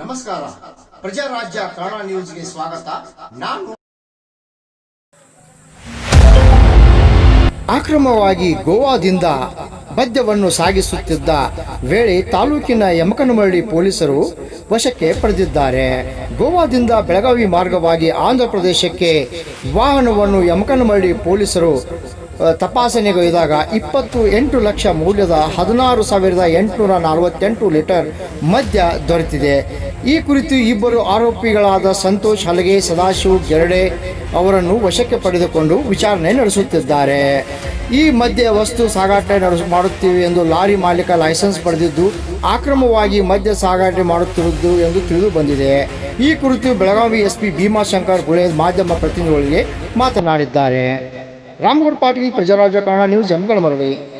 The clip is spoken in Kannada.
ನಮಸ್ಕಾರ. ಪ್ರಜಾರಾಜ್ಯ ಕನ್ನಡ ನ್ಯೂಸ್ಗೆ ಸ್ವಾಗತ. ನಾನು ಅಕ್ರಮವಾಗಿ ಗೋವಾದಿಂದ ಮದ್ಯವನ್ನು ಸಾಗಿಸುತ್ತಿದ್ದ ವೇಳೆ ತಾಲೂಕಿನ ಯಮಕನಮಳ್ಳಿ ಪೊಲೀಸರು ವಶಕ್ಕೆ ಪಡೆದಿದ್ದಾರೆ. ಗೋವಾದಿಂದ ಬೆಳಗಾವಿ ಮಾರ್ಗವಾಗಿ ಆಂಧ್ರ ಪ್ರದೇಶಕ್ಕೆ ವಾಹನವನ್ನು ಯಮಕನಮಳ್ಳಿ ಪೊಲೀಸರು ತಪಾಸಣೆಗೊಯ್ದಾಗ ಇಪ್ಪತ್ತು ಎಂಟು ಲಕ್ಷ ಮೌಲ್ಯದ ಹದಿನಾರು ಸಾವಿರದ ಎಂಟುನೂರ ನಲವತ್ತೆಂಟು ಲೀಟರ್ ಮದ್ಯ ದೊರೆತಿದೆ. ಈ ಕುರಿತು ಇಬ್ಬರು ಆರೋಪಿಗಳಾದ ಸಂತೋಷ್ ಹಲಗೆ, ಸದಾಶಿವ್ ಗೆರಡೆ ಅವರನ್ನು ವಶಕ್ಕೆ ಪಡೆದುಕೊಂಡು ವಿಚಾರಣೆ ನಡೆಸುತ್ತಿದ್ದಾರೆ. ಈ ಮಧ್ಯೆ ವಸ್ತು ಸಾಗಾಟ ಮಾಡುತ್ತೀವಿ ಎಂದು ಲಾರಿ ಮಾಲೀಕ ಲೈಸೆನ್ಸ್ ಪಡೆದಿದ್ದು ಅಕ್ರಮವಾಗಿ ಮದ್ಯ ಸಾಗಾಟ ಮಾಡುತ್ತಿರುವುದು ಎಂದು ತಿಳಿದು ಬಂದಿದೆ. ಈ ಕುರಿತು ಬೆಳಗಾವಿ ಎಸ್ಪಿ ಭೀಮಾಶಂಕರ್ ಗುಳೆ ಮಾಧ್ಯಮ ಪ್ರತಿನಿಧಿಗಳಿಗೆ ಮಾತನಾಡಿದ್ದಾರೆ. ರಾಮಗೌಡ ಪಾಟೀಲ್ ಪ್ರಜಾರಾಜಕಾರಣ ನ್ಯೂಸ್ ಎಂಗಳಮರಳಿ ಮರಳಿ